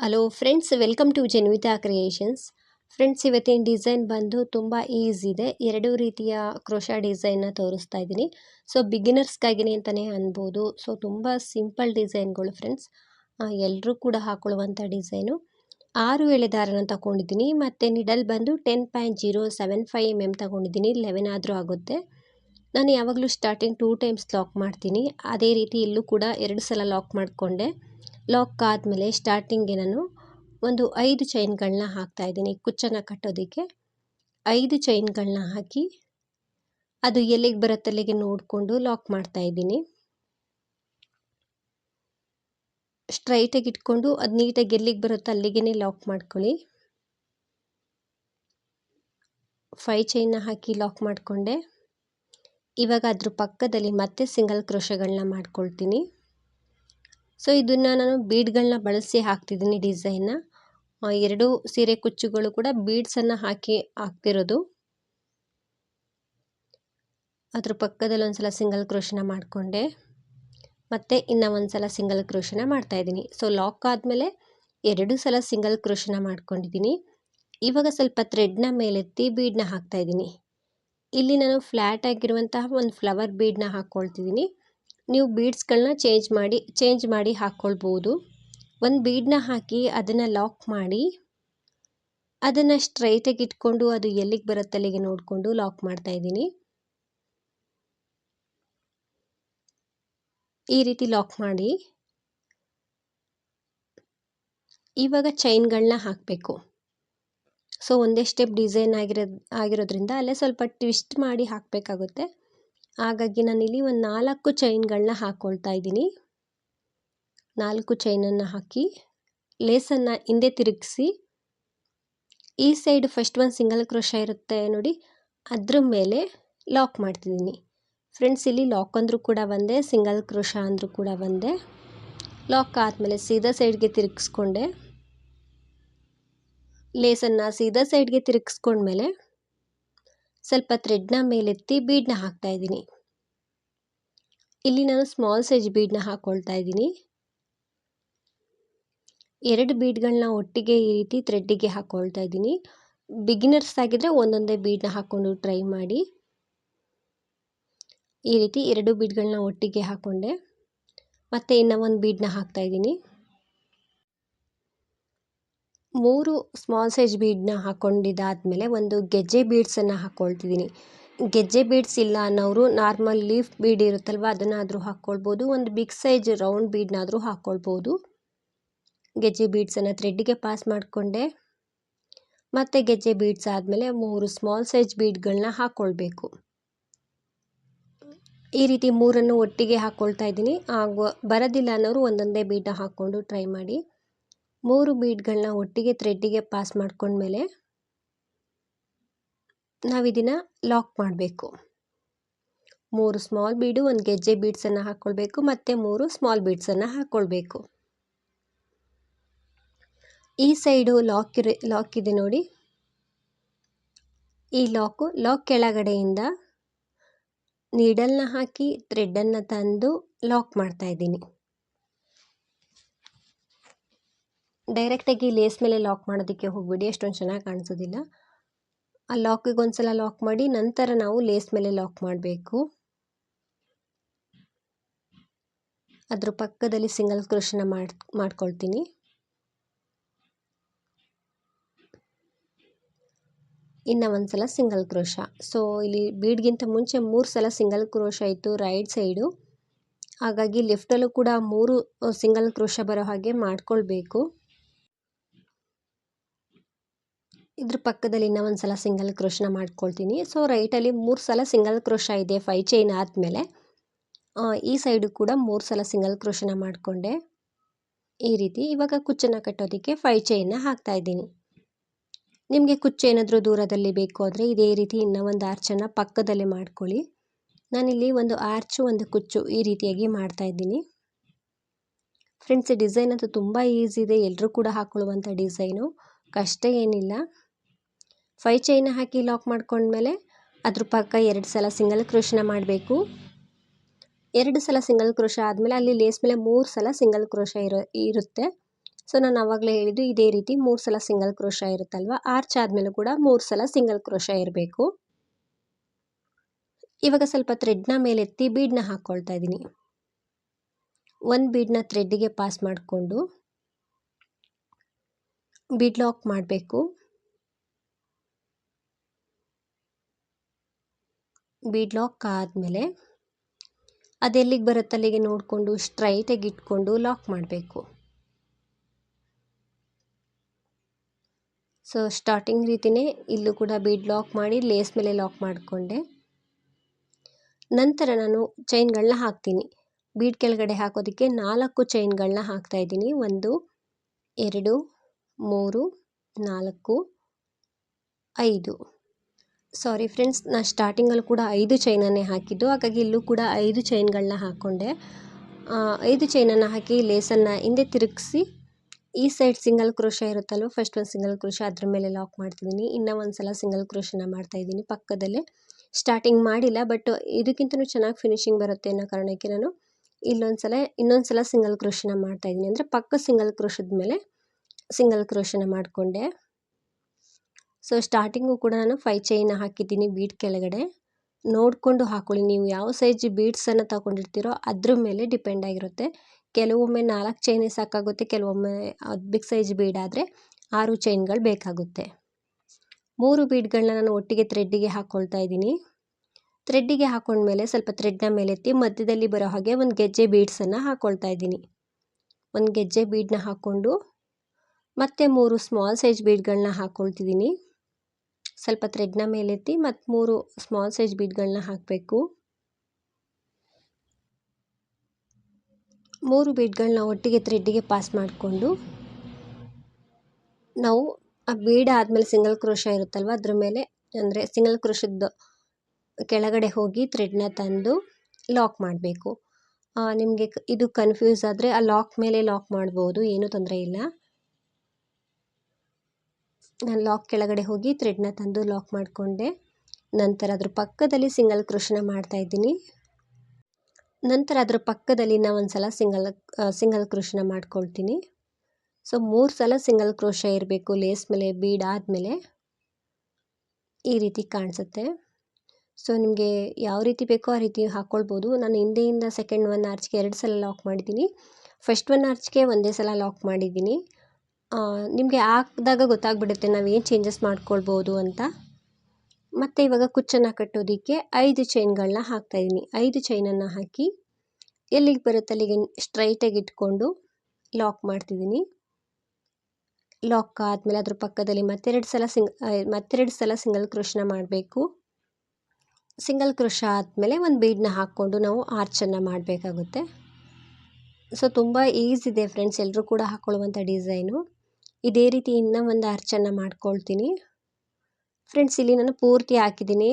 Hello friends welcome to Jenvita creations friends ಇವತ್ತಿನ design ಬಂದು ತುಂಬ ಈಸಿ ಇದೆ. ಎರಡು ರೀತಿಯ ಕ್ರೋಶಾ ಡಿಸೈನ್ನ ತೋರಿಸ್ತಾ ಇದ್ದೀನಿ. ಸೊ ಬಿಗಿನರ್ಸ್ಗಾಗಿನೇ ಅಂತಲೇ ಅನ್ಬೋದು. ಸೊ ತುಂಬ ಸಿಂಪಲ್ ಡಿಸೈನ್ಗಳು ಫ್ರೆಂಡ್ಸ್ ಎಲ್ಲರೂ ಕೂಡ ಹಾಕೊಳ್ಳುವಂಥ ಡಿಸೈನು ಆರು ಎಳೆದಾರನ ತಗೊಂಡಿದ್ದೀನಿ ಮತ್ತು ನಿಡಲ್ ಬಂದು ten point zero seven five M M ತಗೊಂಡಿದ್ದೀನಿ. ಲೆವೆನ್ ಆದರೂ ಆಗುತ್ತೆ. ನಾನು ಯಾವಾಗಲೂ ಸ್ಟಾರ್ಟಿಂಗ್ ಟೂ ಟೈಮ್ಸ್ ಲಾಕ್ ಮಾಡ್ತೀನಿ. ಅದೇ ರೀತಿ ಇಲ್ಲೂ ಕೂಡ ಎರಡು ಸಲ ಲಾಕ್ ಮಾಡಿಕೊಂಡೆ. ಲಾಕ್ ಆದಮೇಲೆ ಸ್ಟಾರ್ಟಿಂಗ್ಗೆ ನಾನು ಒಂದು ಐದು ಚೈನ್ಗಳನ್ನ ಹಾಕ್ತಾಯಿದ್ದೀನಿ ಕುಚ್ಚನ್ನು ಕಟ್ಟೋದಕ್ಕೆ. ಐದು ಚೈನ್ಗಳನ್ನ ಹಾಕಿ ಅದು ಎಲ್ಲಿಗೆ ಬರುತ್ತೆ ಅಲ್ಲಿಗೆ ನೋಡಿಕೊಂಡು ಲಾಕ್ ಮಾಡ್ತಾಯಿದ್ದೀನಿ ಸ್ಟ್ರೈಟಾಗಿ ಇಟ್ಕೊಂಡು ಅದು ನೀಟಾಗಿ ಎಲ್ಲಿಗೆ ಬರುತ್ತೋ ಅಲ್ಲಿಗೆ ಲಾಕ್ ಮಾಡ್ಕೊಳ್ಳಿ. ಫೈ ಚೈನ್ನ ಹಾಕಿ ಲಾಕ್ ಮಾಡಿಕೊಂಡೆ. ಇವಾಗ ಅದ್ರ ಪಕ್ಕದಲ್ಲಿ ಮತ್ತೆ ಸಿಂಗಲ್ ಕ್ರೋಶಗಳನ್ನ ಮಾಡ್ಕೊಳ್ತೀನಿ. ಸೊ ಇದನ್ನು ನಾನು ಬೀಡ್ಗಳನ್ನ ಬಳಸಿ ಹಾಕ್ತಿದ್ದೀನಿ ಡಿಸೈನ್ನ ಎರಡು ಸೀರೆ ಕುಚ್ಚುಗಳು ಕೂಡ ಬೀಡ್ಸನ್ನು ಹಾಕಿ ಹಾಕ್ತಿರೋದು. ಅದ್ರ ಪಕ್ಕದಲ್ಲಿ ಒಂದು ಸಲ ಸಿಂಗಲ್ ಕ್ರೋಶನ ಮಾಡಿಕೊಂಡೆ. ಮತ್ತು ಇನ್ನು ಒಂದು ಸಲ ಸಿಂಗಲ್ ಕ್ರೋಶನ ಮಾಡ್ತಾಯಿದ್ದೀನಿ ಸೊ ಲಾಕ್ ಆದಮೇಲೆ ಎರಡು ಸಲ ಸಿಂಗಲ್ ಕ್ರೋಶನ ಮಾಡ್ಕೊಂಡಿದ್ದೀನಿ. ಇವಾಗ ಸ್ವಲ್ಪ ಥ್ರೆಡ್ನ ಮೇಲೆತ್ತಿ ಬೀಡನ್ನ ಹಾಕ್ತಾಯಿದ್ದೀನಿ ಇಲ್ಲಿ ನಾನು ಫ್ಲ್ಯಾಟ್ ಆಗಿರುವಂತಹ ಒಂದು ಫ್ಲವರ್ ಬೀಡನ್ನ ಹಾಕ್ಕೊಳ್ತಿದ್ದೀನಿ ನೀವು ಬೀಡ್ಸ್ಗಳನ್ನ ಚೇಂಜ್ ಮಾಡಿ ಚೇಂಜ್ ಮಾಡಿ ಹಾಕ್ಕೊಳ್ಬೋದು ಒಂದು ಬೀಡನ್ನ ಹಾಕಿ ಅದನ್ನು ಲಾಕ್ ಮಾಡಿ, ಅದನ್ನು ಸ್ಟ್ರೈಟಾಗಿ ಇಟ್ಕೊಂಡು ಅದು ಎಲ್ಲಿಗೆ ಬರುತ್ತೆ ಅಲ್ಲಿಗೆ ನೋಡಿಕೊಂಡು ಲಾಕ್ ಮಾಡ್ತಾ ಇದ್ದೀನಿ. ಈ ರೀತಿ ಲಾಕ್ ಮಾಡಿ, ಇವಾಗ ಚೈನ್ಗಳನ್ನ ಹಾಕಬೇಕು. ಸೊ, ಒಂದೇ ಸ್ಟೆಪ್ ಡಿಸೈನ್ ಆಗಿರೋ ಆಗಿರೋದ್ರಿಂದ ಅಲ್ಲೇ ಸ್ವಲ್ಪ ಟ್ವಿಸ್ಟ್ ಮಾಡಿ ಹಾಕಬೇಕಾಗುತ್ತೆ. ಹಾಗಾಗಿ ನಾನಿಲ್ಲಿ ಒಂದು ನಾಲ್ಕು ಚೈನ್ಗಳನ್ನ ಹಾಕ್ಕೊಳ್ತಾ ಇದ್ದೀನಿ. ನಾಲ್ಕು ಚೈನನ್ನು ಹಾಕಿ ಲೇಸನ್ನು ಹಿಂದೆ ತಿರುಗಿಸಿ, ಈ ಸೈಡ್ ಫಸ್ಟ್ ಒಂದು ಸಿಂಗಲ್ ಕ್ರೋಶ ಇರುತ್ತೆ ನೋಡಿ, ಅದ್ರ ಮೇಲೆ ಲಾಕ್ ಮಾಡ್ತಿದ್ದೀನಿ. ಫ್ರೆಂಡ್ಸ್ ಇಲ್ಲಿ ಲಾಕ್ ಅಂದರೂ ಕೂಡ ಬಂದೆ ಸಿಂಗಲ್ ಕ್ರೋಶ ಅಂದರೂ ಕೂಡ ಬಂದೆ ಲಾಕ್ ಆದಮೇಲೆ ಸೀದಾ ಸೈಡ್ಗೆ ತಿರುಗಿಸ್ಕೊಂಡೆ. ಲೇಸನ್ನು ಸೀದಾ ಸೈಡ್ಗೆ ತಿರುಗಿಸ್ಕೊಂಡ್ಮೇಲೆ ಸ್ವಲ್ಪ ಥ್ರೆಡ್ನ ಮೇಲೆತ್ತಿ ಬೀಡ್ನ ಹಾಕ್ತಾ ಇದ್ದೀನಿ. ಇಲ್ಲಿ ನಾನು ಸ್ಮಾಲ್ ಸೈಜ್ ಬೀಡ್ನ ಹಾಕ್ಕೊಳ್ತಾ ಇದ್ದೀನಿ. ಎರಡು ಬೀಡ್ಗಳನ್ನ ಒಟ್ಟಿಗೆ ಈ ರೀತಿ ಥ್ರೆಡ್ಡಿಗೆ ಹಾಕ್ಕೊಳ್ತಾ ಇದ್ದೀನಿ. ಬಿಗಿನರ್ಸ್ ಆಗಿದ್ದರೆ ಒಂದೊಂದೇ ಬೀಡನ್ನ ಹಾಕ್ಕೊಂಡು ಟ್ರೈ ಮಾಡಿ. ಈ ರೀತಿ ಎರಡು ಬೀಡ್ಗಳನ್ನ ಒಟ್ಟಿಗೆ ಹಾಕ್ಕೊಂಡೆ ಮತ್ತು ಇನ್ನೂ ಒಂದು ಹಾಕ್ತಾ ಇದ್ದೀನಿ. ಮೂರು ಸ್ಮಾಲ್ ಸೈಜ್ ಬೀಡನ್ನ ಹಾಕ್ಕೊಂಡಿದ್ದಾದ್ಮೇಲೆ ಒಂದು ಗೆಜ್ಜೆ ಬೀಡ್ಸನ್ನು ಹಾಕ್ಕೊಳ್ತಿದ್ದೀನಿ ಗೆಜ್ಜೆ ಬೀಡ್ಸ್ ಇಲ್ಲ ಅನ್ನೋರು ನಾರ್ಮಲ್ ಲೀಫ್ ಬೀಡ್ ಇರುತ್ತಲ್ವ, ಅದನ್ನಾದರೂ ಹಾಕ್ಕೊಳ್ಬೋದು ಒಂದು ಬಿಗ್ ಸೈಜ್ ರೌಂಡ್ ಬೀಡ್ನಾದರೂ ಹಾಕ್ಕೊಳ್ಬೋದು ಗೆಜ್ಜೆ ಬೀಡ್ಸನ್ನು ಥ್ರೆಡ್ಡಿಗೆ ಪಾಸ್ ಮಾಡಿಕೊಂಡೆ. ಮತ್ತು ಗೆಜ್ಜೆ ಬೀಡ್ಸ್ ಆದಮೇಲೆ ಮೂರು ಸ್ಮಾಲ್ ಸೈಜ್ ಬೀಡ್ಗಳನ್ನ ಹಾಕ್ಕೊಳ್ಬೇಕು ಈ ರೀತಿ ಮೂರನ್ನು ಒಟ್ಟಿಗೆ ಹಾಕ್ಕೊಳ್ತಾ ಇದ್ದೀನಿ. ಬರೋದಿಲ್ಲ ಅನ್ನೋರು ಒಂದೊಂದೇ ಬೀಡನ್ನ ಹಾಕ್ಕೊಂಡು ಟ್ರೈ ಮಾಡಿ. ಮೂರು ಬೀಡ್ಗಳನ್ನ ಒಟ್ಟಿಗೆ ಥ್ರೆಡ್ಡಿಗೆ ಪಾಸ್ ಮಾಡ್ಕೊಂಡ್ಮೇಲೆ ನಾವು ಇದನ್ನು ಲಾಕ್ ಮಾಡಬೇಕು. ಮೂರು ಸ್ಮಾಲ್ ಬೀಡು, ಒಂದು ಗೆಜ್ಜೆ ಬೀಡ್ಸನ್ನು ಹಾಕ್ಕೊಳ್ಬೇಕು ಮತ್ತು ಮೂರು ಸ್ಮಾಲ್ ಬೀಡ್ಸನ್ನು ಹಾಕ್ಕೊಳ್ಬೇಕು ಈ ಸೈಡು ಲಾಕ್ ಲಾಕ್ ಇದೆ ನೋಡಿ. ಈ ಲಾಕು ಲಾಕ್ ಕೆಳಗಡೆಯಿಂದ ನೀಡಲ್ನ ಹಾಕಿ ಥ್ರೆಡ್ಡನ್ನು ತಂದು ಲಾಕ್ ಮಾಡ್ತಾ ಇದ್ದೀನಿ. ಡೈರೆಕ್ಟಾಗಿ ಲೇಸ್ ಮೇಲೆ ಲಾಕ್ ಮಾಡೋದಕ್ಕೆ ಹೋಗಬೇಡಿ ಅಷ್ಟೊಂದು ಚೆನ್ನಾಗಿ ಕಾಣಿಸೋದಿಲ್ಲ. ಆ ಲಾಕಿಗೆ ಒಂದು ಸಲ ಲಾಕ್ ಮಾಡಿ, ನಂತರ ನಾವು ಲೇಸ್ ಮೇಲೆ ಲಾಕ್ ಮಾಡಬೇಕು. ಅದ್ರ ಪಕ್ಕದಲ್ಲಿ ಸಿಂಗಲ್ ಕ್ರೋಶನ ಮಾಡಿ, ಮಾಡ್ಕೊಳ್ತೀನಿ. ಇನ್ನು ಒಂದು ಸಲ ಸಿಂಗಲ್ ಕ್ರೋಶ ಸೊ ಇಲ್ಲಿ ಬೀಡ್ಗಿಂತ ಮುಂಚೆ ಮೂರು ಸಲ ಸಿಂಗಲ್ ಕ್ರೋಶ ಇತ್ತು ರೈಟ್ ಸೈಡು ಹಾಗಾಗಿ ಲೆಫ್ಟಲ್ಲೂ ಕೂಡ ಮೂರು ಸಿಂಗಲ್ ಕ್ರೋಶ ಬರೋ ಹಾಗೆ ಮಾಡ್ಕೊಳ್ಬೇಕು. ಇದ್ರ ಪಕ್ಕದಲ್ಲಿ ಇನ್ನೂ ಒಂದು ಸಲ ಸಿಂಗಲ್ ಕ್ರೋಶನ ಮಾಡ್ಕೊಳ್ತೀನಿ. ಸೊ ರೈಟಲ್ಲಿ ಮೂರು ಸಲ ಸಿಂಗಲ್ ಕ್ರೋಶ ಇದೆ ಫೈ ಚೈನ್ ಆದಮೇಲೆ. ಈ ಸೈಡು ಕೂಡ ಮೂರು ಸಲ ಸಿಂಗಲ್ ಕ್ರೋಶನ ಮಾಡಿಕೊಂಡೆ. ಈ ರೀತಿ ಇವಾಗ ಕುಚ್ಚನ್ನು ಕಟ್ಟೋದಕ್ಕೆ ಫೈ ಚೈನ್ನ ಹಾಕ್ತಾಯಿದ್ದೀನಿ ನಿಮಗೆ ಕುಚ್ಚು ಏನಾದರೂ ದೂರದಲ್ಲಿ ಬೇಕು ಅಂದರೆ ಇದೇ ರೀತಿ ಇನ್ನೂ ಒಂದು ಆರ್ಚನ್ನು ಪಕ್ಕದಲ್ಲೇ ಮಾಡ್ಕೊಳ್ಳಿ. ನಾನಿಲ್ಲಿ ಒಂದು ಆರ್ಚು ಒಂದು ಕುಚ್ಚು ಈ ರೀತಿಯಾಗಿ ಮಾಡ್ತಾ ಇದ್ದೀನಿ. ಫ್ರೆಂಡ್ಸ್ ಡಿಸೈನ್ ಅಂತೂ ತುಂಬ ಈಸಿ ಇದೆ. ಎಲ್ಲರೂ ಕೂಡ ಹಾಕ್ಕೊಳ್ಳುವಂಥ ಡಿಸೈನು ಕಷ್ಟ ಏನಿಲ್ಲ. ಫೈ ಚೈನ ಹಾಕಿ ಲಾಕ್ ಮಾಡ್ಕೊಂಡ್ಮೇಲೆ ಅದ್ರ ಪಕ್ಕ ಎರಡು ಸಲ ಸಿಂಗಲ್ ಕ್ರೋಶನ ಮಾಡಬೇಕು. ಎರಡು ಸಲ ಸಿಂಗಲ್ ಕ್ರೋಶ ಆದಮೇಲೆ ಅಲ್ಲಿ ಲೇಸ್ ಮೇಲೆ ಮೂರು ಸಲ ಸಿಂಗಲ್ ಕ್ರೋಶ ಇರೋ, ಇರುತ್ತೆ. ಸೊ ನಾನು ಆವಾಗಲೇ ಹೇಳಿದ್ದು ಇದೇ ರೀತಿ ಮೂರು ಸಲ ಸಿಂಗಲ್ ಕ್ರೋಶ ಇರುತ್ತಲ್ವ? ಆರ್ಚ್ ಆದಮೇಲೆ ಕೂಡ ಮೂರು ಸಲ ಸಿಂಗಲ್ ಕ್ರೋಶ ಇರಬೇಕು. ಇವಾಗ ಸ್ವಲ್ಪ ಥ್ರೆಡ್ನ ಮೇಲೆತ್ತಿ ಬೀಡ್ನ ಹಾಕ್ಕೊಳ್ತಾ ಇದ್ದೀನಿ. ಒಂದು ಬೀಡ್ನ ಥ್ರೆಡ್ಡಿಗೆ ಪಾಸ್ ಮಾಡಿಕೊಂಡು ಬೀಡ್ ಲಾಕ್ ಮಾಡಬೇಕು. ಬೀಡ್ ಲಾಕ್ ಆದಮೇಲೆ ಅದೆಲ್ಲಿಗೆ ಬರುತ್ತೆ ಅಲ್ಲಿಗೆ ನೋಡಿಕೊಂಡು ಸ್ಟ್ರೈಟಾಗಿ ಇಟ್ಕೊಂಡು ಲಾಕ್ ಮಾಡಬೇಕು. ಸೊ ಸ್ಟಾರ್ಟಿಂಗ್ ರೀತಿಯೇ ಇಲ್ಲೂ ಕೂಡ ಬೀಡ್ ಲಾಕ್ ಮಾಡಿ ಲೇಸ್ ಮೇಲೆ ಲಾಕ್ ಮಾಡಿಕೊಂಡೆ. ನಂತರ ನಾನು ಚೈನ್ಗಳನ್ನ ಹಾಕ್ತೀನಿ. ಬೀಡ್ ಕೆಳಗಡೆ ಹಾಕೋದಕ್ಕೆ ನಾಲ್ಕು ಚೈನ್ಗಳನ್ನ ಹಾಕ್ತಾ ಇದ್ದೀನಿ. ಒಂದು, ಎರಡು, ಮೂರು, ನಾಲ್ಕು, ಐದು. ಸಾರಿ ಫ್ರೆಂಡ್ಸ್ ನಾನು ಸ್ಟಾರ್ಟಿಂಗಲ್ಲಿ ಕೂಡ ಐದು ಚೈನನ್ನೇ ಹಾಕಿದ್ದು. ಹಾಗಾಗಿ ಇಲ್ಲೂ ಕೂಡ ಐದು ಚೈನ್ಗಳನ್ನ ಹಾಕ್ಕೊಂಡೆ ಐದು ಚೈನನ್ನು ಹಾಕಿ ಲೇಸನ್ನು ಹಿಂದೆ ತಿರುಗಿಸಿ, ಈ ಸೈಡ್ ಸಿಂಗಲ್ ಕ್ರೋಶ ಇರುತ್ತಲ್ವ ಫಸ್ಟ್ ಒಂದು ಸಿಂಗಲ್ ಕ್ರೋಶ ಅದ್ರ ಮೇಲೆ ಲಾಕ್ ಮಾಡ್ತಿದ್ದೀನಿ. ಇನ್ನೂ ಒಂದು ಸಲ ಸಿಂಗಲ್ ಕ್ರೋಶನ ಮಾಡ್ತಾಯಿದ್ದೀನಿ ಪಕ್ಕದಲ್ಲೇ. ಸ್ಟಾರ್ಟಿಂಗ್ ಮಾಡಿಲ್ಲ ಬಟ್ ಇದಕ್ಕಿಂತಲೂ ಚೆನ್ನಾಗಿ ಫಿನಿಶಿಂಗ್ ಬರುತ್ತೆ ಅನ್ನೋ ಕಾರಣಕ್ಕೆ ನಾನು ಇಲ್ಲೊಂದು ಸಲ ಇನ್ನೊಂದು ಸಲ ಸಿಂಗಲ್ ಕ್ರೋಶನ ಮಾಡ್ತಾಯಿದ್ದೀನಿ ಅಂದರೆ ಪಕ್ಕ ಸಿಂಗಲ್ ಕ್ರೋಶದ ಮೇಲೆ ಸಿಂಗಲ್ ಕ್ರೋಶನ ಮಾಡಿಕೊಂಡೆ. ಸೊ ಸ್ಟಾರ್ಟಿಂಗು ಕೂಡ ನಾನು ಫೈ ಚೈನ್ ಹಾಕಿದ್ದೀನಿ ಬೀಡ್ ಕೆಳಗಡೆ. ನೋಡಿಕೊಂಡು ಹಾಕೊಳ್ಳಿ, ನೀವು ಯಾವ ಸೈಜ್ ಬೀಡ್ಸನ್ನು ತಗೊಂಡಿರ್ತೀರೋ ಅದ್ರ ಮೇಲೆ ಡಿಪೆಂಡ್ ಆಗಿರುತ್ತೆ. ಕೆಲವೊಮ್ಮೆ ನಾಲ್ಕು ಚೈನೇ ಸಾಕಾಗುತ್ತೆ, ಕೆಲವೊಮ್ಮೆ ಅದು ಬಿಗ್ ಸೈಜ್ ಬೀಡ್ ಆದರೆ ಆರು ಚೈನ್ಗಳು ಬೇಕಾಗುತ್ತೆ. ಮೂರು ಬೀಡ್ಗಳನ್ನ ನಾನು ಒಟ್ಟಿಗೆ ಥ್ರೆಡ್ಡಿಗೆ ಹಾಕ್ಕೊಳ್ತಾ ಇದ್ದೀನಿ. ಥ್ರೆಡ್ಡಿಗೆ ಹಾಕೊಂಡ್ಮೇಲೆ ಸ್ವಲ್ಪ ಥ್ರೆಡ್ನ ಮೇಲೆತ್ತಿ ಮಧ್ಯದಲ್ಲಿ ಬರೋ ಹಾಗೆ ಒಂದು ಗೆಜ್ಜೆ ಬೀಡ್ಸನ್ನು ಹಾಕ್ಕೊಳ್ತಾ ಇದ್ದೀನಿ. ಒಂದು ಗೆಜ್ಜೆ ಬೀಡನ್ನ ಹಾಕ್ಕೊಂಡು ಮತ್ತೆ ಮೂರು ಸ್ಮಾಲ್ ಸೈಜ್ ಬೀಡ್ಗಳನ್ನ ಹಾಕ್ಕೊಳ್ತಿದ್ದೀನಿ ಸ್ವಲ್ಪ ಥ್ರೆಡ್ನ ಮೇಲೆತ್ತಿ ಮತ್ತು ಮೂರು ಸ್ಮಾಲ್ ಸೈಜ್ ಬೀಡ್ಗಳನ್ನ ಹಾಕಬೇಕು. ಮೂರು ಬೀಡ್ಗಳನ್ನ ಒಟ್ಟಿಗೆ ಥ್ರೆಡ್ಡಿಗೆ ಪಾಸ್ ಮಾಡಿಕೊಂಡು ನಾವು ಆ ಬೀಡ್ ಆದಮೇಲೆ ಸಿಂಗಲ್ ಕ್ರೋಶ ಇರುತ್ತಲ್ವ ಅದ್ರ ಮೇಲೆ, ಅಂದರೆ ಸಿಂಗಲ್ ಕ್ರೋಶದ ಕೆಳಗಡೆ ಹೋಗಿ ಥ್ರೆಡ್ನ ತಂದು ಲಾಕ್ ಮಾಡಬೇಕು. ನಿಮಗೆ ಇದು ಕನ್ಫ್ಯೂಸ್ ಆದರೆ ಆ ಲಾಕ್ ಮೇಲೆ ಲಾಕ್ ಮಾಡ್ಬೋದು, ಏನೂ ತೊಂದರೆ ಇಲ್ಲ. ನಾನು ಲಾಕ್ ಕೆಳಗಡೆ ಹೋಗಿ ಥ್ರೆಡ್ನ ತಂದು ಲಾಕ್ ಮಾಡಿಕೊಂಡೆ. ನಂತರ ಅದ್ರ ಪಕ್ಕದಲ್ಲಿ ಸಿಂಗಲ್ ಕ್ರೋಷಣ ಮಾಡ್ತಾ ಇದ್ದೀನಿ. ನಂತರ ಅದ್ರ ಪಕ್ಕದಲ್ಲಿ ನಾವು ಒಂದು ಸಲ ಸಿಂಗಲ್ ಸಿಂಗಲ್ ಕ್ರೋಶನ ಮಾಡ್ಕೊಳ್ತೀನಿ. ಸೊ ಮೂರು ಸಲ ಸಿಂಗಲ್ ಕ್ರೋಶ ಇರಬೇಕು ಲೇಸ್ ಮೇಲೆ ಬೀಡ್ ಆದಮೇಲೆ. ಈ ರೀತಿ ಕಾಣಿಸುತ್ತೆ. ಸೊ ನಿಮಗೆ ಯಾವ ರೀತಿ ಬೇಕೋ ಆ ರೀತಿ ಹಾಕ್ಕೊಳ್ಬೋದು ನಾನು ಹಿಂದೆಯಿಂದ ಸೆಕೆಂಡ್ ಒನ್ ಆರ್ಚ್ಗೆ ಎರಡು ಸಲ ಲಾಕ್ ಮಾಡಿದ್ದೀನಿ. ಫಸ್ಟ್ ಒನ್ ಆರ್ಚ್ಗೆ ಒಂದೇ ಸಲ ಲಾಕ್ ಮಾಡಿದ್ದೀನಿ. ನಿಮಗೆ ಹಾಕ್ದಾಗ ಗೊತ್ತಾಗ್ಬಿಡುತ್ತೆ ನಾವು ಏನು ಚೇಂಜಸ್ ಮಾಡ್ಕೊಳ್ಬೋದು ಅಂತ. ಮತ್ತು ಇವಾಗ ಕುಚ್ಚನ್ನು ಕಟ್ಟೋದಕ್ಕೆ ಐದು ಚೈನ್ಗಳನ್ನ ಹಾಕ್ತಾಯಿದ್ದೀನಿ ಐದು ಚೈನನ್ನು ಹಾಕಿ ಎಲ್ಲಿಗೆ ಬರುತ್ತೆ ಅಲ್ಲಿಗೆ ಸ್ಟ್ರೈಟಾಗಿ ಇಟ್ಕೊಂಡು ಲಾಕ್ ಮಾಡ್ತಿದ್ದೀನಿ ಲಾಕ್ ಆದಮೇಲೆ ಅದ್ರ ಪಕ್ಕದಲ್ಲಿ ಮತ್ತೆರಡು ಸಲ ಸಿಂಗ್ ಮತ್ತೆರಡು ಸಲ ಸಿಂಗಲ್ ಕ್ರೋಶನ ಮಾಡಬೇಕು. ಸಿಂಗಲ್ ಕ್ರೋಶ ಆದಮೇಲೆ ಒಂದು ಬೀಡನ್ನ ಹಾಕ್ಕೊಂಡು ನಾವು ಆರ್ಚನ್ನು ಮಾಡಬೇಕಾಗುತ್ತೆ. ಸೊ ತುಂಬ ಈಸಿ ಇದೆ ಫ್ರೆಂಡ್ಸ್ ಎಲ್ಲರೂ ಕೂಡ ಹಾಕ್ಕೊಳ್ಳುವಂಥ ಡಿಸೈನು ಇದೇ ರೀತಿ ಇನ್ನೂ ಒಂದು ಆರ್ಚನ್ನು ಮಾಡ್ಕೊಳ್ತೀನಿ. ಫ್ರೆಂಡ್ಸ್ ಇಲ್ಲಿ ನಾನು ಪೂರ್ತಿ ಹಾಕಿದ್ದೀನಿ.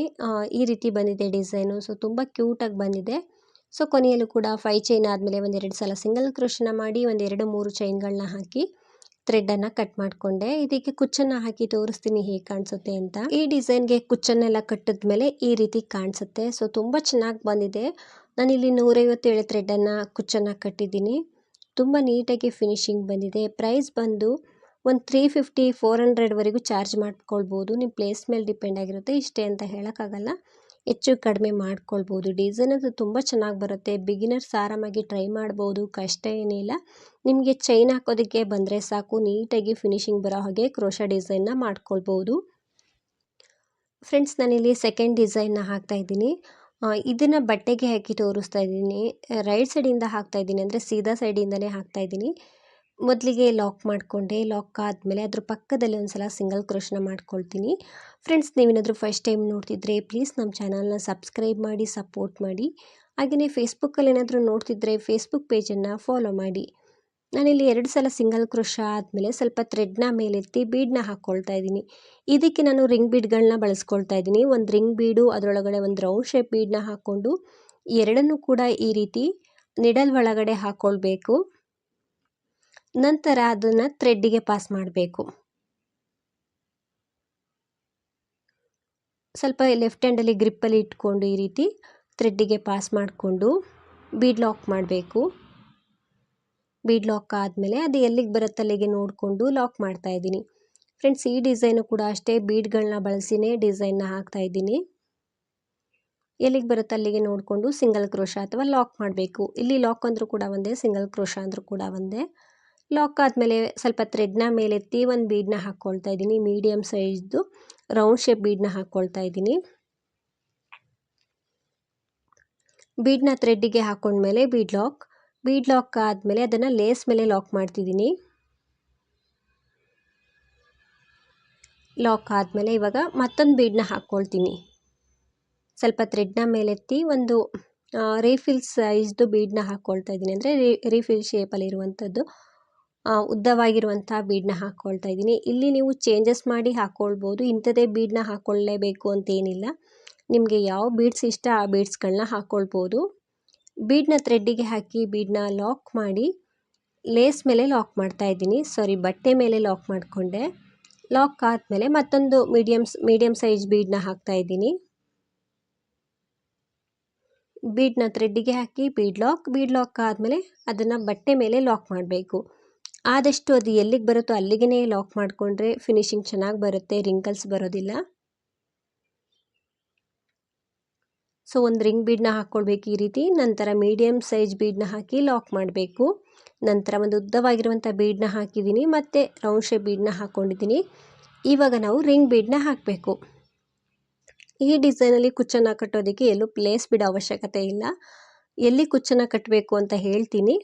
ಈ ರೀತಿ ಬಂದಿದೆ ಡಿಸೈನು. ಸೊ ತುಂಬ ಕ್ಯೂಟಾಗಿ ಬಂದಿದೆ. ಸೊ ಕೊನೆಯಲ್ಲೂ ಕೂಡ ಫೈ ಚೈನ್ ಆದಮೇಲೆ ಒಂದೆರಡು ಸಲ ಸಿಂಗಲ್ ಕ್ರೋಶನ ಮಾಡಿ ಒಂದೆರಡು ಮೂರು ಚೈನ್ಗಳನ್ನ ಹಾಕಿ ಥ್ರೆಡ್ಡನ್ನು ಕಟ್ ಮಾಡಿಕೊಂಡೆ. ಇದಕ್ಕೆ ಕುಚ್ಚನ್ನು ಹಾಕಿ ತೋರಿಸ್ತೀನಿ ಹೇಗೆ ಕಾಣಿಸುತ್ತೆ ಅಂತ. ಈ ಡಿಸೈನ್ಗೆ ಕುಚ್ಚನ್ನೆಲ್ಲ ಕಟ್ಟಿದ್ಮೇಲೆ ಈ ರೀತಿ ಕಾಣಿಸುತ್ತೆ. ಸೊ ತುಂಬ ಚೆನ್ನಾಗಿ ಬಂದಿದೆ. ನಾನಿಲ್ಲಿ ನೂರೈವತ್ತೇಳು ಥ್ರೆಡ್ಡನ್ನು ಕುಚ್ಚನ್ನು ಕಟ್ಟಿದ್ದೀನಿ. ತುಂಬ ನೀಟಾಗಿ ಫಿನಿಶಿಂಗ್ ಬಂದಿದೆ. ಪ್ರೈಸ್ ಬಂದು ಒಂದು ತ್ರೀ ಫಿಫ್ಟಿ ಫೋರ್ ಹಂಡ್ರೆಡ್ವರೆಗೂ ಚಾರ್ಜ್ ಮಾಡ್ಕೊಳ್ಬೋದು. ನಿಮ್ಮ ಪ್ಲೇಸ್ ಮೇಲೆ ಡಿಪೆಂಡ್ ಆಗಿರುತ್ತೆ. ಇಷ್ಟೇ ಅಂತ ಹೇಳೋಕ್ಕಾಗಲ್ಲ. ಹೆಚ್ಚು ಕಡಿಮೆ ಮಾಡ್ಕೊಳ್ಬೋದು. ಡಿಸೈನ್ ಅದು ತುಂಬ ಚೆನ್ನಾಗಿ ಬರುತ್ತೆ. ಬಿಗಿನರ್ಸ್ ಆರಾಮಾಗಿ ಟ್ರೈ ಮಾಡ್ಬೋದು. ಕಷ್ಟ ಏನಿಲ್ಲ. ನಿಮಗೆ ಚೈನ್ ಹಾಕೋದಕ್ಕೆ ಬಂದರೆ ಸಾಕು. ನೀಟಾಗಿ ಫಿನಿಶಿಂಗ್ ಬರೋ ಹಾಗೆ ಕ್ರೋಶ ಡಿಸೈನ್ನ ಮಾಡ್ಕೊಳ್ಬೋದು. ಫ್ರೆಂಡ್ಸ್ ನಾನಿಲ್ಲಿ ಸೆಕೆಂಡ್ ಡಿಸೈನ್ನ ಹಾಕ್ತಾಯಿದ್ದೀನಿ ಇದನ್ನು ಬಟ್ಟೆಗೆ ಹಾಕಿ ತೋರಿಸ್ತಾ ಇದ್ದೀನಿ. ರೈಟ್ ಸೈಡಿಂದ ಹಾಕ್ತಾ ಇದ್ದೀನಿ ಅಂದರೆ ಸೀದಾ ಸೈಡಿಂದಲೇ ಹಾಕ್ತಾ ಇದ್ದೀನಿ. ಮೊದಲಿಗೆ ಲಾಕ್ ಮಾಡಿಕೊಂಡೆ ಲಾಕ್ ಆದಮೇಲೆ ಅದ್ರ ಪಕ್ಕದಲ್ಲಿ ಒಂದು ಸಲ ಸಿಂಗಲ್ ಕ್ರೋಶನ ಮಾಡ್ಕೊಳ್ತೀನಿ. ಫ್ರೆಂಡ್ಸ್ ನೀವೇನಾದರೂ ಫಸ್ಟ್ ಟೈಮ್ ನೋಡ್ತಿದ್ರೆ ಪ್ಲೀಸ್ ನಮ್ಮ ಚಾನಲ್ನ ಸಬ್ಸ್ಕ್ರೈಬ್ ಮಾಡಿ ಸಪೋರ್ಟ್ ಮಾಡಿ. ಹಾಗೆಯೇ ಫೇಸ್ಬುಕ್ಕಲ್ಲಿ ಏನಾದರೂ ನೋಡ್ತಿದ್ರೆ ಫೇಸ್ಬುಕ್ ಪೇಜನ್ನು ಫಾಲೋ ಮಾಡಿ. ನಾನಿಲ್ಲಿ ಎರಡು ಸಲ ಸಿಂಗಲ್ ಕ್ರೋಶ ಆದಮೇಲೆ ಸ್ವಲ್ಪ ಥ್ರೆಡ್ನ ಮೇಲೆತ್ತಿ ಬೀಡನ್ನ ಹಾಕ್ಕೊಳ್ತಾ ಇದ್ದೀನಿ. ಇದಕ್ಕೆ ನಾನು ರಿಂಗ್ ಬೀಡ್ಗಳನ್ನ ಬಳಸ್ಕೊಳ್ತಾ ಇದ್ದೀನಿ. ಒಂದು ರಿಂಗ್ ಬೀಡು ಅದರೊಳಗಡೆ ಒಂದು ರೌಂಡ್ ಶೇಪ್ ಬೀಡನ್ನ ಹಾಕ್ಕೊಂಡು ಎರಡನ್ನೂ ಕೂಡ ಈ ರೀತಿ ನಿಡಲ್ ಒಳಗಡೆ ಹಾಕ್ಕೊಳ್ಬೇಕು ನಂತರ ಅದನ್ನು ಥ್ರೆಡ್ಡಿಗೆ ಪಾಸ್ ಮಾಡಬೇಕು. ಸ್ವಲ್ಪ ಲೆಫ್ಟ್ ಹ್ಯಾಂಡಲ್ಲಿ ಗ್ರಿಪ್ಪಲ್ಲಿ ಇಟ್ಕೊಂಡು ಈ ರೀತಿ ಥ್ರೆಡ್ಡಿಗೆ ಪಾಸ್ ಮಾಡಿಕೊಂಡು ಬೀಡ್ ಲಾಕ್ ಮಾಡಬೇಕು. ಬೀಡ್ ಲಾಕ್ ಆದಮೇಲೆ ಅದು ಎಲ್ಲಿಗೆ ಬರುತ್ತೆ ಅಲ್ಲಿಗೆ ನೋಡಿಕೊಂಡು ಲಾಕ್ ಮಾಡ್ತಾ ಇದ್ದೀನಿ. ಫ್ರೆಂಡ್ಸ್ ಈ ಡಿಸೈನು ಕೂಡ ಅಷ್ಟೇ ಬೀಡ್ಗಳನ್ನ ಬಳಸಿನೇ ಡಿಸೈನ್ನ ಹಾಕ್ತಾ ಇದ್ದೀನಿ. ಎಲ್ಲಿಗೆ ಬರುತ್ತೆ ಅಲ್ಲಿಗೆ ನೋಡಿಕೊಂಡು ಸಿಂಗಲ್ ಕ್ರೋಶ ಅಥವಾ ಲಾಕ್ ಮಾಡಬೇಕು. ಇಲ್ಲಿ ಲಾಕ್ ಅಂದರೂ ಕೂಡ ಒಂದೇ ಸಿಂಗಲ್ ಕ್ರೋಶ ಅಂದರೂ ಕೂಡ ಒಂದೇ. ಲಾಕ್ ಆದಮೇಲೆ ಸ್ವಲ್ಪ ಥ್ರೆಡ್ನ ಮೇಲೆತ್ತಿ ಒಂದು ಬೀಡನ್ನ ಹಾಕ್ಕೊಳ್ತಾ ಇದ್ದೀನಿ. ಮೀಡಿಯಮ್ ಸೈಜ್ದು ರೌಂಡ್ ಶೇಪ್ ಬೀಡನ್ನ ಹಾಕ್ಕೊಳ್ತಾ ಇದ್ದೀನಿ. ಬೀಡನ್ನ ಥ್ರೆಡ್ಡಿಗೆ ಹಾಕ್ಕೊಂಡ್ಮೇಲೆ ಬೀಡ್ ಲಾಕ್ ಬೀಡ್ ಲಾಕ್ ಆದಮೇಲೆ ಅದನ್ನು ಲೇಸ್ ಮೇಲೆ ಲಾಕ್ ಮಾಡ್ತಿದ್ದೀನಿ. ಲಾಕ್ ಆದಮೇಲೆ ಇವಾಗ ಮತ್ತೊಂದು ಬೀಡನ್ನ ಹಾಕ್ಕೊಳ್ತೀನಿ ಸ್ವಲ್ಪ ಥ್ರೆಡ್ನ ಮೇಲೆತ್ತಿ ಒಂದು ರೀಫಿಲ್ ಸೈಜ್ದು ಬೀಡನ್ನ ಹಾಕ್ಕೊಳ್ತಾ ಇದ್ದೀನಿ. ಅಂದರೆ ರೀಫಿಲ್ ಶೇಪಲ್ಲಿರುವಂಥದ್ದು ಉದ್ದವಾಗಿರುವಂಥ ಬೀಡನ್ನ ಹಾಕ್ಕೊಳ್ತಾ ಇದ್ದೀನಿ. ಇಲ್ಲಿ ನೀವು ಚೇಂಜಸ್ ಮಾಡಿ ಹಾಕ್ಕೊಳ್ಬೋದು ಇಂಥದೇ ಬೀಡನ್ನ ಹಾಕ್ಕೊಳ್ಳೇಬೇಕು ಅಂತೇನಿಲ್ಲ ನಿಮಗೆ ಯಾವ ಬೀಡ್ಸ್ ಇಷ್ಟ ಆ ಬೀಡ್ಸ್ಗಳನ್ನ ಹಾಕ್ಕೊಳ್ಬೋದು ಬೀಡನ್ನ ಥ್ರೆಡ್ಡಿಗೆ ಹಾಕಿ ಬೀಡನ್ನ ಲಾಕ್ ಮಾಡಿ ಲೇಸ್ ಮೇಲೆ ಲಾಕ್ ಮಾಡ್ತಾ ಇದ್ದೀನಿ. ಸಾರಿ ಬಟ್ಟೆ ಮೇಲೆ ಲಾಕ್ ಮಾಡಿಕೊಂಡೆ. ಲಾಕ್ ಆದಮೇಲೆ ಮತ್ತೊಂದು ಮೀಡಿಯಮ್ಸ್ ಮೀಡಿಯಮ್ ಸೈಜ್ ಬೀಡನ್ನ ಹಾಕ್ತಾ ಇದ್ದೀನಿ. ಬೀಡನ್ನ ಥ್ರೆಡ್ಡಿಗೆ ಹಾಕಿ ಬೀಡ್ ಲಾಕ್ ಬೀಡ್ ಲಾಕ್ ಆದಮೇಲೆ ಅದನ್ನು ಬಟ್ಟೆ ಮೇಲೆ ಲಾಕ್ ಮಾಡಬೇಕು. ಆದಷ್ಟು ಅದು ಎಲ್ಲಿಗೆ ಬರುತ್ತೋ ಅಲ್ಲಿಗೇ ಲಾಕ್ ಮಾಡಿಕೊಂಡ್ರೆ ಫಿನಿಶಿಂಗ್ ಚೆನ್ನಾಗಿ ಬರುತ್ತೆ ರಿಂಕಲ್ಸ್ ಬರೋದಿಲ್ಲ. ಸೊ ಒಂದು ರಿಂಗ್ ಬೀಡ್ನ ಹಾಕ್ಕೊಳ್ಬೇಕು ಈ ರೀತಿ. ನಂತರ ಮೀಡಿಯಮ್ ಸೈಜ್ ಬೀಡ್ನ ಹಾಕಿ ಲಾಕ್ ಮಾಡಬೇಕು. ನಂತರ ಒಂದು ಉದ್ದವಾಗಿರುವಂಥ ಬೀಡ್ನ ಹಾಕಿದ್ದೀನಿ, ಮತ್ತು ರೌಂಡ್ ಶೇಪ್ ಬೀಡ್ನ ಹಾಕ್ಕೊಂಡಿದ್ದೀನಿ. ಇವಾಗ ನಾವು ರಿಂಗ್ ಬೀಡ್ನ ಹಾಕಬೇಕು. ಈ ಡಿಸೈನಲ್ಲಿ ಕುಚ್ಚನ್ನು ಕಟ್ಟೋದಕ್ಕೆ ಎಲ್ಲೂ ಪ್ಲೇಸ್ ಬಿಡೋ ಅವಶ್ಯಕತೆ ಇಲ್ಲ. ಎಲ್ಲಿ ಕುಚ್ಚನ್ನು ಕಟ್ಟಬೇಕು ಅಂತ ಹೇಳ್ತೀನಿ.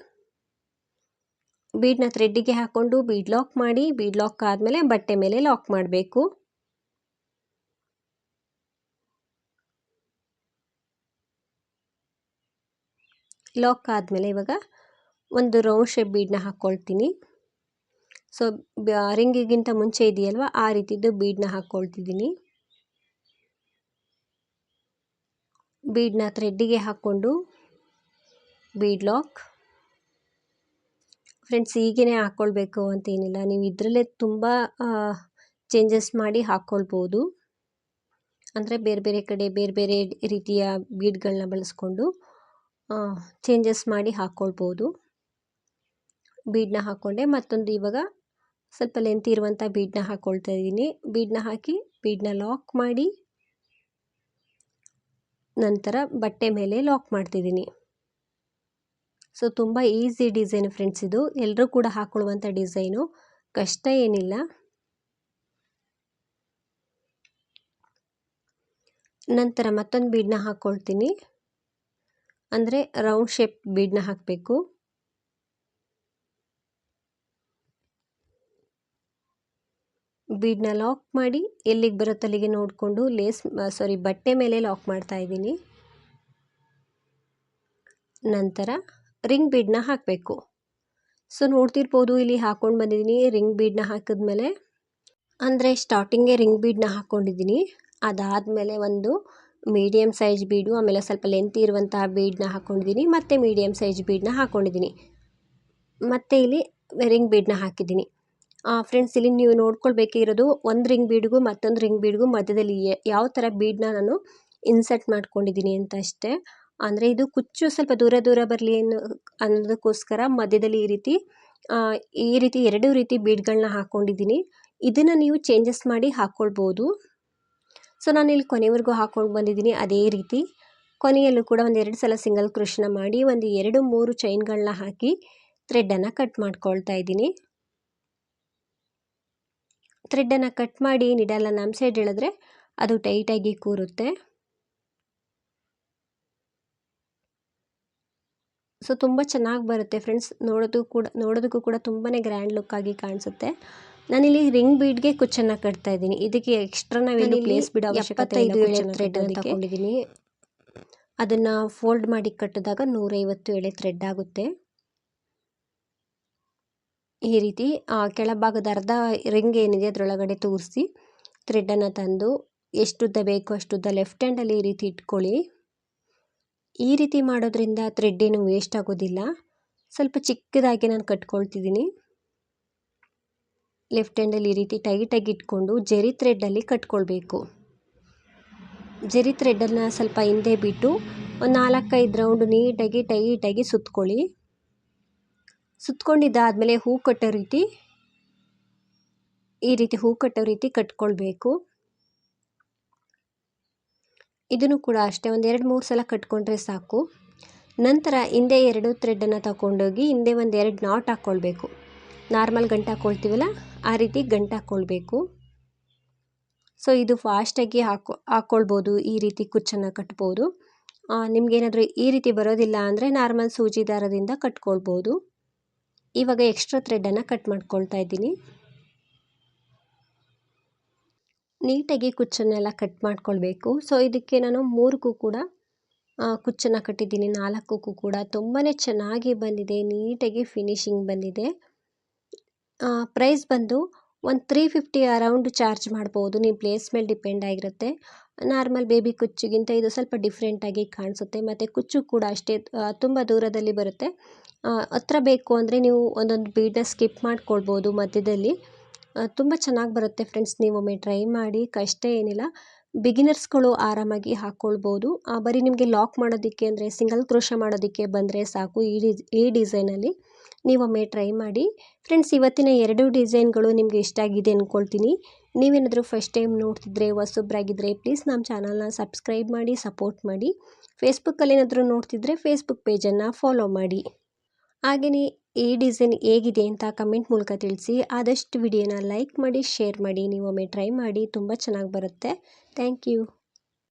ಬೀಡನ್ನ ಥ್ರೆಡ್ಡಿಗೆ ಹಾಕ್ಕೊಂಡು ಬೀಡ್ ಲಾಕ್ ಮಾಡಿ, ಬೀಡ್ ಲಾಕ್ ಆದಮೇಲೆ ಬಟ್ಟೆ ಮೇಲೆ ಲಾಕ್ ಮಾಡಬೇಕು. ಲಾಕ್ ಆದಮೇಲೆ ಇವಾಗ ಒಂದು ರೌಂಡ್ ಶೇಪ್ ಬೀಡನ್ನ ಹಾಕ್ಕೊಳ್ತೀನಿ ಸೊ ರಿಂಗಿಗಿಂತ ಮುಂಚೆ ಇದೆಯಲ್ವ, ಆ ರೀತಿದ್ದು ಬೀಡನ್ನ ಹಾಕ್ಕೊಳ್ತಿದ್ದೀನಿ ಬೀಡನ್ನ ಥ್ರೆಡ್ಡಿಗೆ ಹಾಕ್ಕೊಂಡು ಬೀಡ್ ಲಾಕ್ ಫ್ರೆಂಡ್ಸ್ ಹೀಗೇ ಹಾಕ್ಕೊಳ್ಬೇಕು ಅಂತೇನಿಲ್ಲ. ನೀವು ಇದರಲ್ಲೇ ತುಂಬ ಚೇಂಜಸ್ ಮಾಡಿ ಹಾಕ್ಕೊಳ್ಬೋದು ಅಂದರೆ ಬೇರೆ ಬೇರೆ ಕಡೆ, ಬೇರೆ ಬೇರೆ ರೀತಿಯ ಬೀಡ್ಗಳನ್ನ ಬಳಸ್ಕೊಂಡು ಚೇಂಜಸ್ ಮಾಡಿ ಹಾಕ್ಕೊಳ್ಬೋದು ಬೀಡನ್ನ ಹಾಕ್ಕೊಂಡೆ ಮತ್ತೊಂದು ಇವಾಗ ಸ್ವಲ್ಪ ಲೆಂತ್ ಇರುವಂಥ ಬೀಡನ್ನ ಹಾಕ್ಕೊಳ್ತಾ ಇದ್ದೀನಿ. ಬೀಡನ್ನ ಹಾಕಿ ಬೀಡನ್ನ ಲಾಕ್ ಮಾಡಿ, ನಂತರ ಬಟ್ಟೆ ಮೇಲೆ ಲಾಕ್ ಮಾಡ್ತಿದ್ದೀನಿ. ಸೊ, ತುಂಬ ಈಸಿ ಡಿಸೈನ್ ಫ್ರೆಂಡ್ಸ್ ಇದು. ಎಲ್ಲರೂ ಕೂಡ ಹಾಕ್ಕೊಳ್ಳುವಂಥ ಡಿಸೈನು. ಕಷ್ಟ ಏನಿಲ್ಲ. ನಂತರ ಮತ್ತೊಂದು ಬೀಡನ್ನ ಹಾಕ್ಕೊಳ್ತೀನಿ ಅಂದರೆ ರೌಂಡ್ ಶೇಪ್ ಬೀಡನ್ನ ಹಾಕಬೇಕು. ಬೀಡನ್ನ ಲಾಕ್ ಮಾಡಿ ಎಲ್ಲಿಗೆ ಬರುತ್ತಲ್ಲಿಗೆ ನೋಡಿಕೊಂಡು ಲೇಸ್ ಸಾರಿ ಬಟ್ಟೆ ಮೇಲೆ ಲಾಕ್ ಮಾಡ್ತಾ ಇದ್ದೀನಿ. ನಂತರ ರಿಂಗ್ ಬೀಡ್ನ ಹಾಕಬೇಕು. ಸೊ, ನೋಡ್ತಿರ್ಬೋದು ಇಲ್ಲಿ ಹಾಕ್ಕೊಂಡು ಬಂದಿದ್ದೀನಿ. ರಿಂಗ್ ಬೀಡನ್ನ ಹಾಕಿದ್ಮೇಲೆ, ಅಂದರೆ ಸ್ಟಾರ್ಟಿಂಗೇ ರಿಂಗ್ ಬೀಡ್ನ ಹಾಕ್ಕೊಂಡಿದ್ದೀನಿ ಅದಾದಮೇಲೆ ಒಂದು ಮೀಡಿಯಮ್ ಸೈಜ್ ಬೀಡು, ಆಮೇಲೆ ಸ್ವಲ್ಪ ಲೆಂತ್ ಇರುವಂತಹ ಬೀಡ್ನ ಹಾಕ್ಕೊಂಡಿದ್ದೀನಿ ಮತ್ತು ಮೀಡಿಯಮ್ ಸೈಜ್ ಬೀಡ್ನ ಹಾಕ್ಕೊಂಡಿದ್ದೀನಿ ಮತ್ತು ಇಲ್ಲಿ ರಿಂಗ್ ಬೀಡ್ನ ಹಾಕಿದ್ದೀನಿ. ಫ್ರೆಂಡ್ಸ್ ಇಲ್ಲಿ ನೀವು ನೋಡ್ಕೊಳ್ಬೇಕಿರೋದು ಒಂದು ರಿಂಗ್ ಬೀಡ್ಗೂ ಮತ್ತೊಂದು ರಿಂಗ್ ಬೀಡ್ಗೂ ಮಧ್ಯದಲ್ಲಿ ಯಾವ ಥರ ಬೀಡನ್ನ ನಾನು ಇನ್ಸರ್ಟ್ ಮಾಡ್ಕೊಂಡಿದ್ದೀನಿ ಅಂತ ಅಷ್ಟೇ. ಅಂದರೆ ಇದು ಕುಚ್ಚು ಸ್ವಲ್ಪ ದೂರ ದೂರ ಬರಲಿ ಅನ್ನೋ, ಅನ್ನೋದಕ್ಕೋಸ್ಕರ ಮಧ್ಯದಲ್ಲಿ ಈ ರೀತಿ ಈ ರೀತಿ ಎರಡು ರೀತಿ ಬೀಡ್ಗಳನ್ನ ಹಾಕ್ಕೊಂಡಿದ್ದೀನಿ ಇದನ್ನು ನೀವು ಚೇಂಜಸ್ ಮಾಡಿ ಹಾಕ್ಕೊಳ್ಬೋದು ಸೊ ಇಲ್ಲಿ ಕೊನೆವರೆಗೂ ಹಾಕ್ಕೊಂಡು ಬಂದಿದ್ದೀನಿ ಅದೇ ರೀತಿ. ಕೊನೆಯಲ್ಲೂ ಕೂಡ ಒಂದು ಎರಡು ಸಲ ಸಿಂಗಲ್ ಕೃಷ್ಣ ಮಾಡಿ ಒಂದು ಎರಡು ಮೂರು ಚೈನ್ಗಳನ್ನ ಹಾಕಿ ಥ್ರೆಡ್ಡನ್ನು ಕಟ್ ಮಾಡ್ಕೊಳ್ತಾ ಇದ್ದೀನಿ. ಥ್ರೆಡ್ಡನ್ನು ಕಟ್ ಮಾಡಿ ನಿಡಲ್ಲ ನಮ್ಮ ಸೈಡ್ ಹೇಳಿದ್ರೆ ಅದು ಟೈಟಾಗಿ ಕೂರುತ್ತೆ. ಸೊ ತುಂಬ ಚೆನ್ನಾಗಿ ಬರುತ್ತೆ ಫ್ರೆಂಡ್ಸ್. ನೋಡೋದು ಕೂಡ ನೋಡೋದಕ್ಕೂ ಕೂಡ ತುಂಬಾ ಗ್ರ್ಯಾಂಡ್ ಲುಕ್ ಆಗಿ ಕಾಣಿಸುತ್ತೆ. ನಾನಿಲ್ಲಿ ರಿಂಗ್ ಬೀಡ್ಗೆ ಕುಚ್ಚನ್ನು ಕಟ್ತಾ ಇದ್ದೀನಿ. ಇದಕ್ಕೆ ಎಕ್ಸ್ಟ್ರಾ ನಾವೇನು ಪ್ಲೇಸ್ ಬಿಡೋ ಅವಶ್ಯಕತೆ ತಗೊಂಡಿದ್ದೀನಿ. ಅದನ್ನು ಫೋಲ್ಡ್ ಮಾಡಿ ಕಟ್ಟಿದಾಗ ನೂರೈವತ್ತು ಎಳೆ ಥ್ರೆಡ್ ಆಗುತ್ತೆ. ಈ ರೀತಿ ಕೆಳಭಾಗದ ಅರ್ಧ ರಿಂಗ್ ಏನಿದೆ ಅದರೊಳಗಡೆ ತೋರಿಸಿ ಥ್ರೆಡ್ಡನ್ನು ತಂದು ಎಷ್ಟುದ್ದ ಬೇಕು ಅಷ್ಟುದ್ದ ಲೆಫ್ಟ್ ಹ್ಯಾಂಡಲ್ಲಿ ಈ ರೀತಿ ಇಟ್ಕೊಳ್ಳಿ. ಈ ರೀತಿ ಮಾಡೋದ್ರಿಂದ ಥ್ರೆಡ್ ಏನು ವೇಸ್ಟ್ ಆಗೋದಿಲ್ಲ. ಸ್ವಲ್ಪ ಚಿಕ್ಕದಾಗಿ ನಾನು ಕಟ್ಕೊಳ್ತಿದ್ದೀನಿ. ಲೆಫ್ಟ್ ಹ್ಯಾಂಡಲ್ಲಿ ಈ ರೀತಿ ಟೈಟಾಗಿ ಇಟ್ಕೊಂಡು ಜೆರಿ ಥ್ರೆಡ್ಡಲ್ಲಿ ಕಟ್ಕೊಳ್ಬೇಕು. ಜೆರಿ ಥ್ರೆಡ್ಡನ್ನು ಸ್ವಲ್ಪ ಹಿಂದೆ ಬಿಟ್ಟು ಒಂದು ನಾಲ್ಕೈದು ರೌಂಡ್ ನೀಟಾಗಿ ಟೈಟಾಗಿ ಸುತ್ಕೊಳ್ಳಿ. ಸುತ್ಕೊಂಡಿದ್ದಾದಮೇಲೆ ಹೂ ಕಟ್ಟೋ ರೀತಿ, ಈ ರೀತಿ ಹೂ ಕಟ್ಟೋ ರೀತಿ ಕಟ್ಕೊಳ್ಬೇಕು. ಇದನ್ನು ಕೂಡ ಅಷ್ಟೇ ಒಂದು ಎರಡು ಮೂರು ಸಲ ಕಟ್ಕೊಂಡ್ರೆ ಸಾಕು. ನಂತರ ಹಿಂದೆ ಎರಡು ಥ್ರೆಡ್ಡನ್ನು ತಗೊಂಡೋಗಿ ಹಿಂದೆ ಒಂದು ಎರಡು ನಾಟ್ ಹಾಕ್ಕೊಳ್ಬೇಕು ನಾರ್ಮಲ್ ಗಂಟು ಹಾಕ್ಕೊಳ್ತೀವಲ್ಲ ಆ ರೀತಿ ಗಂಟು ಹಾಕ್ಕೊಳ್ಬೇಕು ಸೊ ಇದು ಫಾಸ್ಟಾಗಿ ಹಾಕೊ ಹಾಕ್ಕೊಳ್ಬೋದು ಈ ರೀತಿ ಕುಚ್ಚನ್ನು ಕಟ್ಬೋದು. ನಿಮಗೇನಾದರೂ ಈ ರೀತಿ ಬರೋದಿಲ್ಲ ಅಂದರೆ ನಾರ್ಮಲ್ ಸೂಜಿ ದಾರದಿಂದ ಕಟ್ಕೊಳ್ಬೋದು. ಇವಾಗ ಎಕ್ಸ್ಟ್ರಾ ಥ್ರೆಡನ್ನು ಕಟ್ ಮಾಡ್ಕೊಳ್ತಾ ಇದ್ದೀನಿ. ನೀಟಾಗಿ ಕುಚ್ಚನ್ನೆಲ್ಲ ಕಟ್ ಮಾಡ್ಕೊಳ್ಬೇಕು. ಸೊ ಇದಕ್ಕೆ ನಾನು ಮೂರಕ್ಕೂ ಕೂಡ ಕುಚ್ಚನ್ನು ಕಟ್ಟಿದ್ದೀನಿ. ನಾಲ್ಕಕ್ಕೂ ಕೂಡ ತುಂಬಾ ಚೆನ್ನಾಗಿ ಬಂದಿದೆ. ನೀಟಾಗಿ ಫಿನಿಶಿಂಗ್ ಬಂದಿದೆ. ಪ್ರೈಸ್ ಬಂದು ಒಂದು ತ್ರೀ ಫಿಫ್ಟಿ ಅರೌಂಡ್ ಚಾರ್ಜ್ ಮಾಡ್ಬೋದು. ನಿಮ್ಮ ಪ್ಲೇಸ್ ಮೇಲೆ ಡಿಪೆಂಡ್ ಆಗಿರುತ್ತೆ. ನಾರ್ಮಲ್ ಬೇಬಿ ಕುಚ್ಚಿಗಿಂತ ಇದು ಸ್ವಲ್ಪ ಡಿಫ್ರೆಂಟಾಗಿ ಕಾಣಿಸುತ್ತೆ. ಮತ್ತು ಕುಚ್ಚು ಕೂಡ ಅಷ್ಟೇ ತುಂಬ ದೂರದಲ್ಲಿ ಬರುತ್ತೆ. ಹತ್ರ ಬೇಕು ಅಂದರೆ ನೀವು ಒಂದೊಂದು ಬೀಡನ್ನ ಸ್ಕಿಪ್ ಮಾಡ್ಕೊಳ್ಬೋದು ಮಧ್ಯದಲ್ಲಿ. ತುಂಬ ಚೆನ್ನಾಗಿ ಬರುತ್ತೆ ಫ್ರೆಂಡ್ಸ್ ನೀವೊಮ್ಮೆ ಟ್ರೈ ಮಾಡಿ ಕಷ್ಟ ಏನಿಲ್ಲ. ಬಿಗಿನರ್ಸ್ಗಳು ಆರಾಮಾಗಿ ಹಾಕ್ಕೊಳ್ಬೋದು ಬರೀ ನಿಮಗೆ ಲಾಕ್ ಮಾಡೋದಕ್ಕೆ ಅಂದರೆ ಸಿಂಗಲ್ ಕ್ರೋಶ ಮಾಡೋದಕ್ಕೆ ಬಂದರೆ ಸಾಕು ಈ ಡಿಸ್, ಈ ಡಿಸೈನಲ್ಲಿ ನೀವೊಮ್ಮೆ ಟ್ರೈ ಮಾಡಿ. ಫ್ರೆಂಡ್ಸ್ ಇವತ್ತಿನ ಎರಡು ಡಿಸೈನ್ಗಳು ನಿಮಗೆ ಇಷ್ಟ ಆಗಿದೆ ಅಂದ್ಕೊಳ್ತೀನಿ ನೀವೇನಾದರೂ ಫಸ್ಟ್ ಟೈಮ್ ನೋಡ್ತಿದ್ರೆ ಹೊಸಬ್ರಾಗಿದ್ದರೆ ಪ್ಲೀಸ್ ನಮ್ಮ ಚಾನಲ್ನ ಸಬ್ಸ್ಕ್ರೈಬ್ ಮಾಡಿ ಸಪೋರ್ಟ್ ಮಾಡಿ. ಫೇಸ್ಬುಕ್ಕಲ್ಲಿ ಏನಾದರೂ ನೋಡ್ತಿದ್ರೆ ಫೇಸ್ಬುಕ್ ಪೇಜನ್ನು ಫಾಲೋ ಮಾಡಿ. ಹಾಗೆಯೇ ಈ ಡಿಸೈನ್ ಹೇಗಿದೆ ಅಂತ ಕಮೆಂಟ್ ಮೂಲಕ ತಿಳಿಸಿ. ಆದಷ್ಟು ವಿಡಿಯೋನ ಲೈಕ್ ಮಾಡಿ, ಶೇರ್ ಮಾಡಿ. ನೀವೊಮ್ಮೆ ಟ್ರೈ ಮಾಡಿ. ತುಂಬ ಚೆನ್ನಾಗಿ ಬರುತ್ತೆ. Thank you.